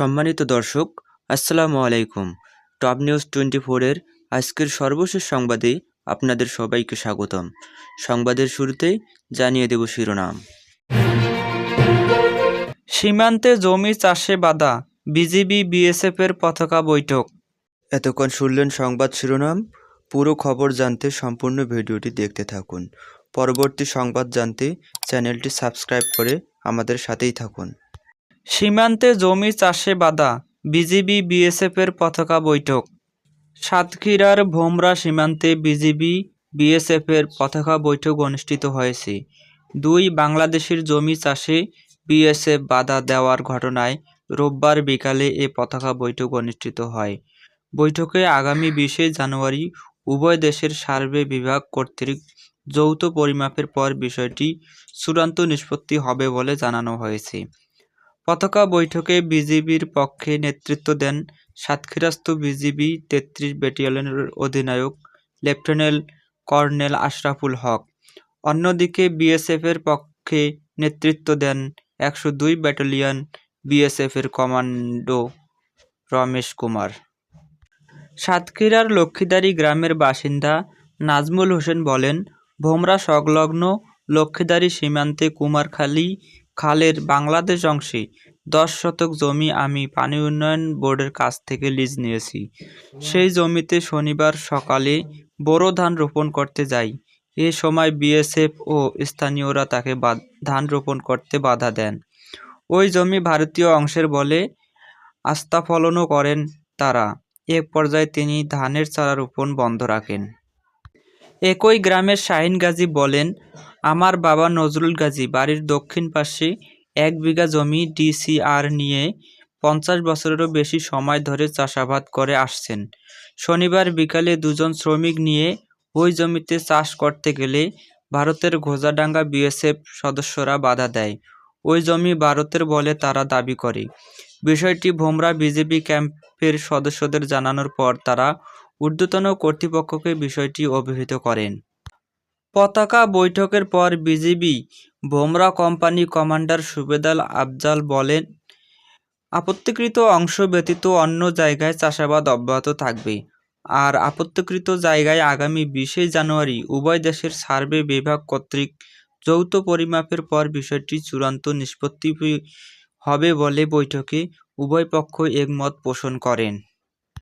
সম্মানিত দর্শক, আসসালামু আলাইকুম। টপ নিউজ টোয়েন্টি ফোরের আজকের সর্বশেষ সংবাদে আপনাদের সবাইকে স্বাগতম। সংবাদের শুরুতেই জানিয়ে দেব শিরোনাম। সীমান্তে জমি চাষে বাধা, বিজিবি বিএসএফের পতাকা বৈঠক। এতক্ষণ শুনলেন সংবাদ শিরোনাম। পুরো খবর জানতে সম্পূর্ণ ভিডিওটি দেখতে থাকুন। পরবর্তী সংবাদ জানতে চ্যানেলটি সাবস্ক্রাইব করে আমাদের সাথেই থাকুন। সীমান্তে জমি চাষে বাধা, বিজিবি বিএসএফের পতাকা বৈঠক। সাতক্ষীরার ভোমরা সীমান্তে বিজিবি বিএসএফের পতাকা বৈঠক অনুষ্ঠিত হয়েছে। দুই বাংলাদেশের জমি চাষে বিএসএফ বাধা দেওয়ার ঘটনায় রোববার বিকালে এ পতাকা বৈঠক অনুষ্ঠিত হয়। বৈঠকে আগামী বিশে জানুয়ারি উভয় দেশের সার্ভে বিভাগ কর্তৃক যৌথ পরিমাপের পর বিষয়টি চূড়ান্ত নিষ্পত্তি হবে বলে জানানো হয়েছে। পতাকা বৈঠকে বিজিবির পক্ষে নেতৃত্ব দেন সাতক্ষীরাস্থ বিজিবি তেত্রিশ ব্যাটালিয়নের অধিনায়ক লেফটেন্যান্ট কর্নেল আশরাফুল হক। অন্যদিকে বিএসএফের পক্ষে নেতৃত্ব দেন একশো দুই ব্যাটালিয়ন বিএসএফের কমান্ডো রমেশ কুমার। সাতক্ষীরার লক্ষ্মীদারি গ্রামের বাসিন্দা নাজমুল হোসেন বলেন, ভোমরা সংলগ্ন লক্ষ্মীদারি সীমান্তে কুমারখালী খালের বাংলাদেশ অংশে দশ শতক জমি আমি পানি উন্নয়ন বোর্ডের কাছ থেকে লিজ নিয়েছি। সেই জমিতে শনিবার সকালে বোরো ধান রোপণ করতে যাই। এ সময় বিএসএফ ও স্থানীয়রা তাকে ধান রোপণ করতে বাধা দেন। ওই জমি ভারতীয় অংশের বলে আস্থাফলনও করেন তারা। এক পর্যায়ে তিনি ধানের চারা রোপণ বন্ধ রাখেন। একই গ্রামের শাহিন গাজী বলেন, আমার বাবা নজরুল গাজী, বাড়ির দক্ষিণ পাশে এক বিঘা জমি ডিসিআর নিয়ে পঞ্চাশ বছরেরও বেশি সময় ধরে চাষাবাদ করে আসছেন। শনিবার বিকালে দুজন শ্রমিক নিয়ে ওই জমিতে চাষ করতে গেলে ভারতের ঘোজাডাঙ্গা বিএসএফ সদস্যরা বাধা দেয়। ওই জমি ভারতের বলে তারা দাবি করে। বিষয়টি ভোমরা বিজেপি ক্যাম্পের সদস্যদের জানানোর পর তারা ঊর্ধ্বতন কর্তৃপক্ষকে বিষয়টি অভিহিত করেন। পতাকা বৈঠকের পর BGB Bhomra company commander সুবেদাল Afzal বলেন, আপত্তিকৃত অংশ ব্যতীত অন্য জায়গায় চাষাবাদ অব্যাহত থাকবে। আর আপত্তিকৃত জায়গায় আগামী বিশে জানুয়ারি উভয় দেশের সার্ভে বিভাগ কর্তৃক যৌথ পরিমাপের পর বিষয়টি চূড়ান্ত নিষ্পত্তি হবে বলে বৈঠকে উভয় পক্ষ একমত পোষণ করেন।